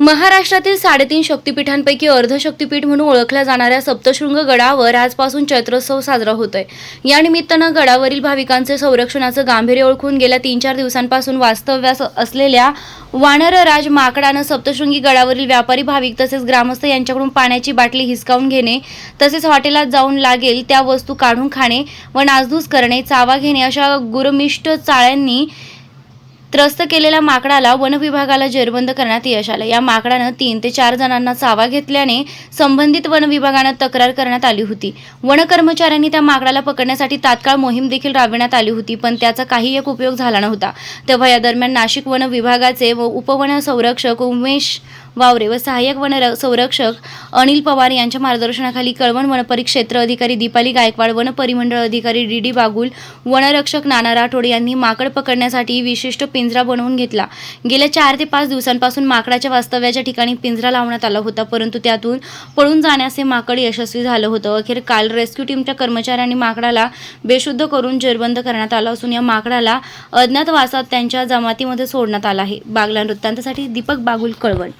महाराष्ट्रातील साडेतीन शक्तिपीठांपैकी अर्धशक्तिपीठ म्हणून ओळखल्या जाणाऱ्या सप्तशृंग गडावर आजपासून चैत्रोत्सव साजरा होतोय. या निमित्तानं गडावरील भाविकांचे संरक्षणाचं गांभीर्य ओळखून गेल्या तीन चार दिवसांपासून वास्तव्यास असलेल्या वानर राज माकडानं सप्तशृंगी गडावरील व्यापारी भाविक तसेच ग्रामस्थ यांच्याकडून पाण्याची बाटली हिसकावून घेणे तसेच हॉटेलात जाऊन लागेल त्या वस्तू काढून खाणे व नासधूस करणे चावा घेणे अशा गुरमिष्ट चाळ्यांनी त्रस्त केलेल्या माकडाला वन विभागाला जेरबंद करण्यात यश आलं. या माकडानं तीन ते चार जणांना चावा घेतल्याने संबंधित वन विभागानं तक्रार करण्यात आली होती. वन कर्मचाऱ्यांनी त्या माकडाला पकडण्यासाठी तात्काळ मोहीम देखील राबविण्यात आली होती पण त्याचा काही एक उपयोग झाला नव्हता. तेव्हा या दरम्यान नाशिक वन विभागाचे व उपवन संरक्षक उमेश वावरे व सहाय्यक वन संरक्षक अनिल पवार यांच्या मार्गदर्शनाखाली कळवण वनपरिक्षेत्र अधिकारी दीपाली गायकवाड वनपरिमंडळ अधिकारी डी डी बागुल वनरक्षक नाना राठोड यांनी माकड पकडण्यासाठी विशिष्ट पिंजरा बनवून घेतला. गेल्या चार ते पाच दिवसांपासून माकडाच्या वास्तव्याच्या ठिकाणी पिंजरा लावण्यात आला होता परंतु त्यातून पळून जाण्यास हे माकड यशस्वी झालं होतं. अखेर काल रेस्क्यू टीमच्या कर्मचाऱ्यांनी माकडाला बेशुद्ध करून जेरबंद करण्यात आलं असून या माकडाला अज्ञातवासात त्यांच्या जमातीमध्ये सोडण्यात आलं आहे. बागला वृत्तांतासाठी दीपक बागुल कळवण.